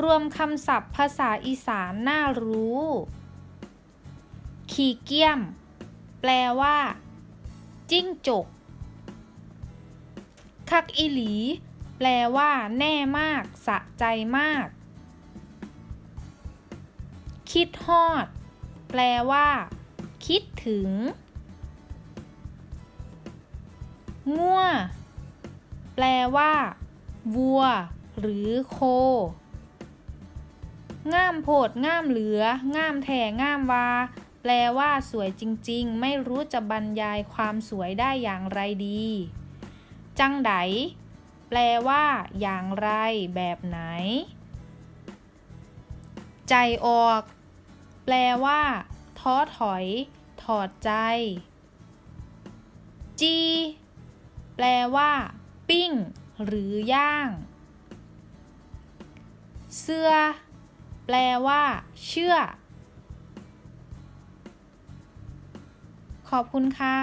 รวมคำศัพท์ภาษาอีสานน่ารู้ ขี่เกี้ยม แปลว่า จิ้งจก คักอีหลี แปลว่า แน่มาก สะใจมาก คิดฮอด แปลว่า คิดถึงงัวแปลว่า วัว หรือโค ง่ามโพดง่ามเหลือ ง่ามแท่ง่ามวา แปลว่าสวยจริงๆ ไม่รู้จะบรรยายความสวยได้อย่างไรดี จังไดแปลว่า อย่างไร แบบไหน ใจออก แปลว่า ท้อถอย ถอดใจ จี แปลว่า ปิ้ง หรือย่าง เสื้อ แปลว่า เชื่อ ขอบคุณค่ะ